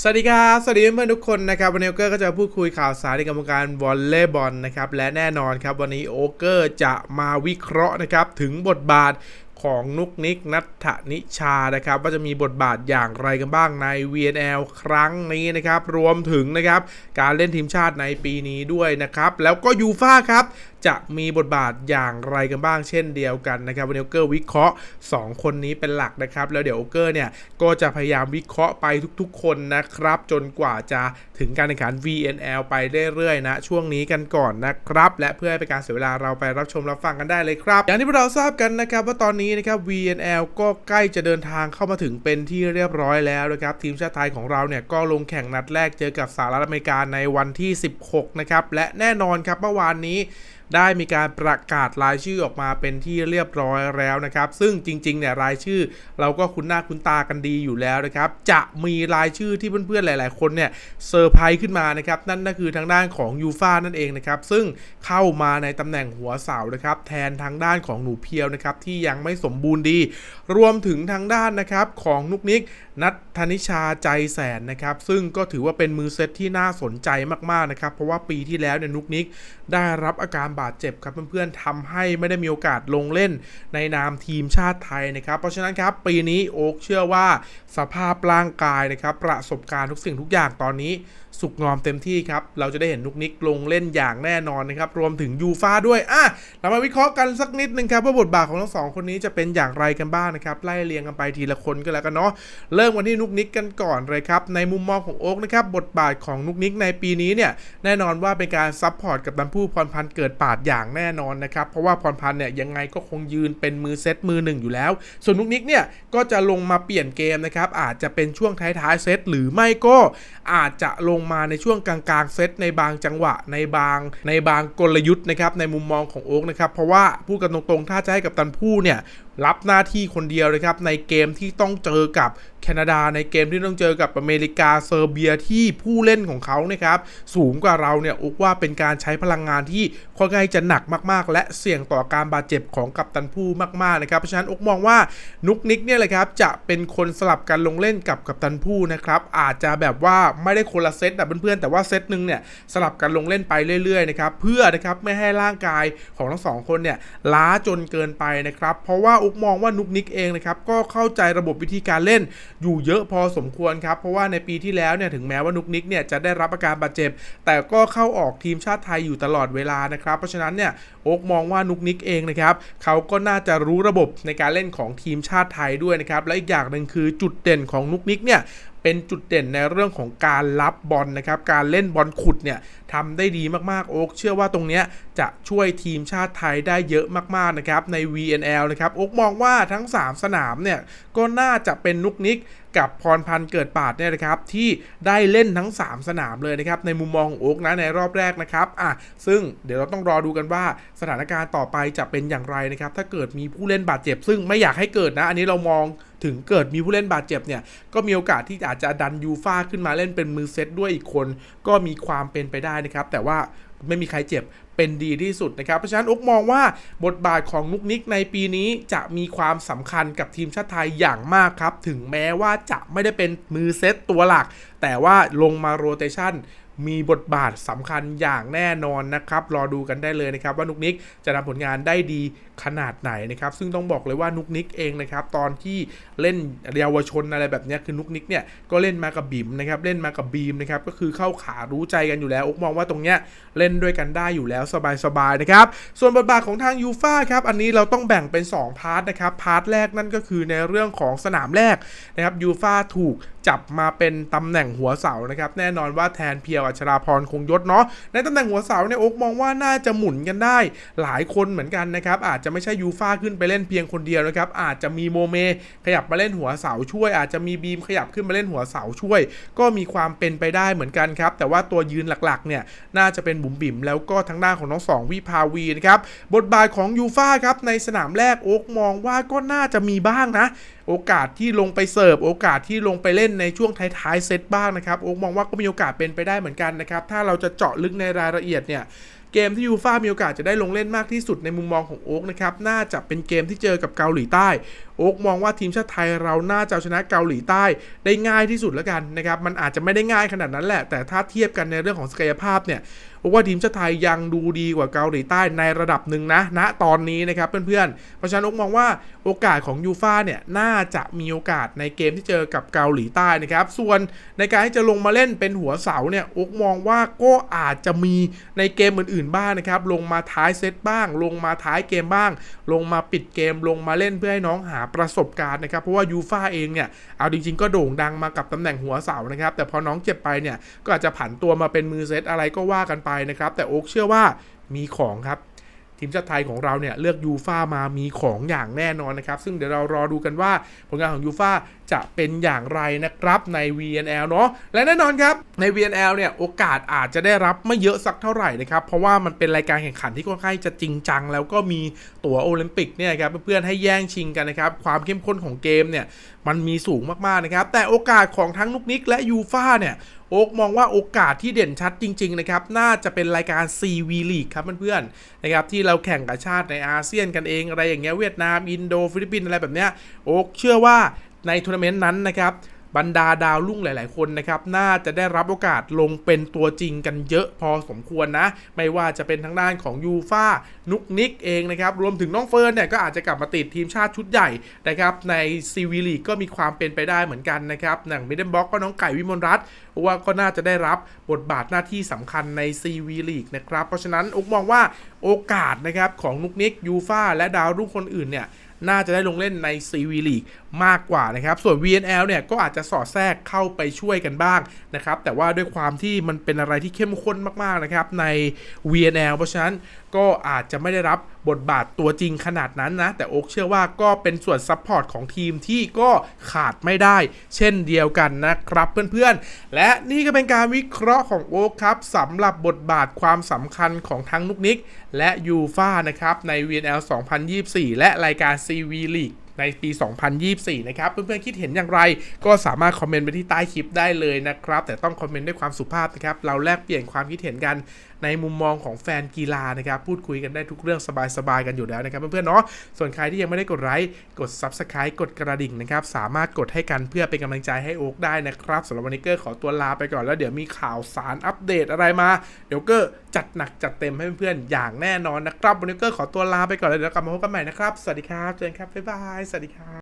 สวัสดีครับ สวัสดีเพื่อนๆทุกคนนะครับ วันนี้โอเกอร์ก็จะพูดคุยข่าวสารในกรรมการวอลเลย์บอลนะครับ และแน่นอนครับ วันนี้โอเกอร์จะมาวิเคราะห์นะครับ ถึงบทบาทของนุกนิกนัทนิชานะครับ ว่าจะมีบทบาทอย่างไรกันบ้างใน VNL ครั้งนี้นะครับ รวมถึงนะครับ การเล่นทีมชาติในปีนี้ด้วยนะครับ แล้วก็ยูฟ่าครับ จะมีบทบาทอย่างไรกันบ้างเช่นเดียวกันนะครับวันนี้โอเกอร์วิเคราะห์ 2 คนนี้เป็นหลักนะครับ แล้วเดี๋ยวโอเกอร์เนี่ยก็จะพยายามวิเคราะห์ไปทุกๆ คนนะครับ จนกว่าจะถึงการแข่งขัน VNL ไปเรื่อยๆนะ ช่วงนี้กันก่อนนะครับ และเพื่อให้เป็นการเสียเวลาเราไปรับชมรับฟังกันได้เลยครับ อย่างที่พวกเราทราบกันนะครับว่าตอนนี้นะครับ VNL ก็ใกล้จะเดินทางเข้ามาถึงเป็นที่เรียบร้อยแล้วนะครับทีมชาติไทยของเราเนี่ยก็ลงแข่งนัดแรกเจอกับสหรัฐอเมริกาในวันที่ 16 นะครับและแน่นอนครับเมื่อวานนี้ได้มีการประกาศรายชื่อออกมาเป็นที่เรียบร้อยแล้วนะครับ ซึ่งจริงๆเนี่ยรายชื่อเราก็คุ้นหน้าคุ้นตากันดีอยู่แล้วนะครับ จะมีรายชื่อที่เพื่อนๆหลาย ๆ คนเนี่ยเซอร์ไพรส์ขึ้นมานะครับ นั่นก็คือทางด้านของยูฟานั่นเองนะครับ ซึ่งเข้ามาในตำแหน่งหัวเสานะครับ แทนทางด้านของหนูเพียวนะครับที่ยังไม่สมบูรณ์ดี รวมถึงทางด้านนะครับของนุกนิกนัทธนิชาใจแสนนะครับ ซึ่งก็ถือว่าเป็นมือเซตที่น่าสนใจมากๆนะครับ เพราะว่าปีที่แล้วเนี่ยนุกนิกได้รับอาการบาดเจ็บครับเพื่อนๆทำให้ไม่ได้มีโอกาสลงเล่นในนามทีมชาติไทยนะครับ เพราะฉะนั้นครับปีนี้โอ๊กเชื่อว่าสภาพร่างกายนะครับประสบการณ์ทุกสิ่งทุกอย่างตอนนี้สุกงอมเต็มที่ครับ เราจะได้เห็นนุกนิกลงเล่นอย่างแน่นอนนะครับ รวมถึงยูฟาด้วย อะ เรามาวิเคราะห์กันสักนิดนึงครับ ว่าบทบาทของทั้งสองคนนี้จะเป็นอย่างไรกันบ้างนะครับ ไล่เรียงกันไปทีละคนก็แล้วกันเนาะ เริ่มกันที่นุกนิกกันก่อนเลยครับ ในมุมมองของโอ๊กนะครับ บทบาทของนุกนิกในปีนี้เนี่ย แน่นอนว่าเป็นการซับพอร์ตกับตันผู้พรพันธ์เกิดปาดอย่างแน่นอนนะครับ เพราะว่าพรพันธ์เนี่ยยังไงก็คงยืนเป็นมือเซตมือหนึ่งอยู่แล้ว ส่วนนุกนิกเนี่ยก็จะลงมาเปลี่ยนเกมนะครับ อาจจะเป็นช่วงท้ายๆเซตหรือไม่ก็อาจจะลงมาในช่วงกลางๆเซตในบางจังหวะในบางในบางกลยุทธ์นะครับในมุมมองของโอ๊กนะครับ เพราะว่าพูดกันตรงๆถ้าจะให้กับตันผู้เนี่ยรับหน้าที่คนเดียวนะครับในเกมที่ต้องเจอกับแคนาดาในเกมที่ต้องเจอกับอเมริกาเซอร์เบียที่ผู้เล่นของเขานะครับสูงกว่าเราเนี่ยอุกว่าเป็นการใช้พลังงานที่ค่อนข้างจะหนักมากๆ และเสี่ยงต่อการบาดเจ็บของกัปตันผู้มากๆนะครับเพราะฉะนั้นอุกมองว่านุกนิกเนี่ยแหละครับจะเป็นคนสลับกันลงเล่นกับกัปตันผู้นะครับอาจจะแบบว่าไม่ได้คนละเซตนะเพื่อนๆแต่ว่าเซตหนึ่งเนี่ยสลับกันลงเล่นไปเรื่อยๆนะครับเพื่อนะครับไม่ให้ร่างกายของทั้งสองคนเนี่ยล้าจนเกินไปนะครับเพราะว่าอุกมองว่านุกนิกเองนะครับก็เข้าใจระบบวิธีการเล่นอยู่เยอะพอสมควรครับ เพราะว่าในปีที่แล้วเนี่ยถึงแม้ว่านุกนิกเนี่ยจะได้รับอาการบาดเจ็บ แต่ก็เข้าออกทีมชาติไทยอยู่ตลอดเวลานะครับ เพราะฉะนั้นเนี่ยโอ๊กมองว่านุกนิกเองนะครับเขาก็น่าจะรู้ระบบในการเล่นของทีมชาติไทยด้วยนะครับและอีกอย่างหนึ่งคือจุดเด่นของนุกนิกเนี่ย เป็นจุดเด่นในเรื่องของการรับบอลนะครับ การเล่นบอลขุดเนี่ยทำได้ดีมากๆ โอ๊กเชื่อว่าตรงเนี้ยจะช่วยทีมชาติไทยได้เยอะมากๆนะครับใน VNL นะครับ โอ๊กมองว่าทั้ง 3 สนามเนี่ยก็น่าจะเป็นนุกนิกกับพรพันธ์เกิดปาดเนี่ยนะครับที่ได้เล่นทั้ง 3 สนามเลยนะครับในมุมมองของโอ๊กนะในรอบแรกนะครับอะซึ่งเดี๋ยวเราต้องรอดูกันว่าสถานการณ์ต่อไปจะเป็นอย่างไรนะครับถ้าเกิดมีผู้เล่นบาดเจ็บ ซึ่งไม่อยากให้เกิดนะ อันนี้เรามอง ถึงเกิดมีผู้เล่นบาดเจ็บเนี่ย ก็มีโอกาสที่อาจจะดันยูฟ่าขึ้นมาเล่นเป็นมือเซตด้วยอีกคน ก็มีความเป็นไปได้นะครับ แต่ว่าไม่มีใครเจ็บเป็นดีที่สุดนะครับ เพราะฉะนั้นอุกมองว่าบทบาทของนุกนิกในปีนี้จะมีความสำคัญกับทีมชาติไทยอย่างมากครับ ถึงแม้ว่าจะไม่ได้เป็นมือเซตตัวหลัก แต่ว่าลงมาโรเตชัน มีบทบาทสำคัญอย่างแน่นอนนะครับ รอดูกันได้เลยนะครับ ว่านุกนิกจะทำผลงานได้ดีขนาดไหนนะครับ ซึ่งต้องบอกเลยว่านุกนิกเองนะครับ ตอนที่เล่นเยาวชนอะไรแบบนี้คือนุกนิกเนี่ยก็เล่นมากับบิมนะครับ เล่นมากับบีมนะครับ ก็คือเข้าขารู้ใจกันอยู่แล้วอกมองว่าตรงเนี้ยเล่นด้วยกันได้อยู่แล้วสบายๆนะครับ ส่วนบทบาทของทางยูฟาครับ อันนี้เราต้องแบ่งเป็น 2 พาร์ทนะครับ พาร์ทแรกนั่นก็คือในเรื่องของสนามแรกนะครับยูฟาถูกจับมาเป็นตำแหน่งหัวเสานะครับ แน่นอนว่าแทนเพียวอัชราพรคงยศเนาะในตำแหน่งหัวเสาเนี่ยโอ๊กมองว่าน่าจะหมุนกันได้ หลายคนเหมือนกันนะครับอาจจะไม่ใช่ยูฟ่าขึ้นไปเล่นเพียงคนเดียวนะครับอาจจะมีโมเมขยับมาเล่นหัวเสาช่วย อาจจะมีบีมขยับขึ้นมาเล่นหัวเสาช่วย ก็มีความเป็นไปได้เหมือนกันครับแต่ว่าตัวยืนหลักๆเนี่ยน่าจะเป็นบุ๋มบิ๋มแล้วก็ทางด้านของน้องสองวิภาวีนะครับบทบาทของยูฟ่าครับในสนามแรกโอ๊กมองว่าก็น่าจะมีบ้างนะ โอกาสที่ลงไปเสิร์ฟโอกาสที่ลงไปเล่นในช่วงท้ายๆเซตบ้างนะครับโอ๊กมองว่าก็มีโอกาสเป็นไปได้เหมือนกันนะครับถ้าเราจะเจาะลึกในรายละเอียดเนี่ยเกมที่ยูฟ่ามีโอกาสจะได้ลงเล่นมากที่สุดในมุมมองของโอ๊กนะครับ น่าจะเป็นเกมที่เจอกับเกาหลีใต้ โอ๊กมองว่าทีมชาติไทยเราน่าจะชนะเกาหลีใต้ได้ง่ายที่สุดแล้วกันนะครับ มันอาจจะไม่ได้ง่ายขนาดนั้นแหละ แต่ถ้าเทียบกันในเรื่องของศักยภาพเนี่ย ว่าทีมชาติไทยยังดูดีกว่าเกาหลีใต้ในระดับหนึ่งนะณตอนนี้นะครับเพื่อนๆเพราะฉะนั้นอกมองว่าโอกาสของยูฟาเนี่ยน่าจะมีโอกาสในเกมที่เจอกับเกาหลีใต้นะครับ ส่วนในการที่จะลงมาเล่นเป็นหัวเสาเนี่ยอกมองว่าก็อาจจะมีในเกมอื่นๆบ้างนะครับ ลงมาท้ายเซตบ้าง ลงมาท้ายเกมบ้าง ลงมาปิดเกมลงมาเล่นเพื่อให้น้องหาประสบการณ์นะครับ เพราะว่ายูฟาเองเนี่ยเอาจริงๆ ก็โด่งดังมากับตำแหน่งหัวเสานะครับแต่พอน้องเจ็บไปเนี่ยก็อาจจะผันตัวมาเป็นมือเซตอะไรก็ว่ากันไปนะครับ แต่โอ๊กเชื่อว่ามีของครับ ทีมชาติไทยของเราเนี่ยเลือกยูฟ่ามามีของอย่างแน่นอนนะครับ ซึ่งเดี๋ยวเรารอดูกันว่าผลงานของยูฟ่าจะเป็นอย่างไรนะครับใน VNL เนาะและแน่นอนครับใน VNL เนี่ยโอกาสอาจจะได้รับไม่เยอะสักเท่าไหร่นะครับเพราะว่ามันเป็นรายการแข่งขันที่ค่อนข้างจะจริงจัง แล้วก็มีตั๋วโอลิมปิกเนี่ยครับเพื่อนๆให้แย่งชิงกันนะครับความเข้มข้นของเกมเนี่ยมันมีสูงมากๆนะครับแต่โอกาสของทั้งนุกนิกและยูฟ่าเนี่ย โอ๊กมองว่าโอกาสที่เด่นชัดจริง ๆ นะครับ น่าจะเป็นรายการ CV League ครับเพื่อนๆนะครับที่เราแข่งกับชาติในอาเซียนกันเองอะไรอย่างเงี้ยเวียดนาม อินโดฟิลิปปินส์อะไรแบบเนี้ยโอ๊กเชื่อว่าในทัวร์นาเมนต์นั้นนะครับ บรรดาดาวรุ่งหลาย ๆ คนนะครับ น่าจะได้รับโอกาสลงเป็นตัวจริงกันเยอะพอสมควรนะ ไม่ว่าจะเป็นทางด้านของยูฟานุกนิกเองนะครับ รวมถึงน้องเฟิร์นเนี่ยก็อาจจะกลับมาติดทีมชาติชุดใหญ่นะครับ ในซีวีลีกก็มีความเป็นไปได้เหมือนกันนะครับ หนังมิดเดิลบ็อกก็น้องไก่วิมลรัตน์ว่าก็น่าจะได้รับบทบาทหน้าที่สำคัญใน CV League นะครับ เพราะฉะนั้นอุกมองว่าโอกาสนะครับของนุกนิกยูฟาและดาวรุ่งคนอื่นเนี่ย น่าจะได้ลงเล่นใน CV League มากกว่านะครับ ส่วน VNL เนี่ยก็อาจจะสอดแทรกเข้าไปช่วยกันบ้างนะครับ แต่ว่าด้วยความที่มันเป็นอะไรที่เข้มข้นมากๆนะครับใน VNL เพราะฉะนั้น ก็อาจจะไม่ได้รับบทบาทตัวจริงขนาดนั้นนะ แต่โอ๊กเชื่อว่าก็เป็นส่วนซัพพอร์ตของทีมที่ก็ขาดไม่ได้ เช่นเดียวกันนะครับเพื่อนๆ และนี่ก็เป็นการวิเคราะห์ของโอ๊กครับสำหรับบทบาทความสำคัญของทั้งนุกนิก และยูฟ่านะครับ ใน VNL 2024 และรายการ CV League ในปี 2024 นะครับ เพื่อนๆ คิดเห็นอย่างไร ก็สามารถคอมเมนต์ไปที่ใต้คลิปได้เลยนะครับ แต่ต้องคอมเมนต์ด้วยความสุภาพนะครับ เราแลกเปลี่ยนความคิดเห็นกัน ในมุมมองของแฟนกีฬานะครับ พูดคุยกันได้ทุกเรื่องสบายๆกันอยู่แล้วนะครับเพื่อนๆเนาะส่วนใครที่ยังไม่ได้กดไลค์กด Subscribe กดกระดิ่งนะครับสามารถกดให้กันเพื่อเป็นกำลังใจให้โอ๊กได้นะครับสำหรับวันนี้เกอร์ขอตัวลาไปก่อนแล้วเดี๋ยวมีข่าวสารอัปเดตอะไรมา เดี๋ยวเกอร์จัดหนักจัดเต็มให้เพื่อนๆอย่างแน่นอนนะครับวันนี้เกอร์ขอตัวลาไปก่อนแล้วเดี๋ยวกลับมาพบกันใหม่นะครับสวัสดีครับเจอกันครับบ๊ายบายสวัสดีครับ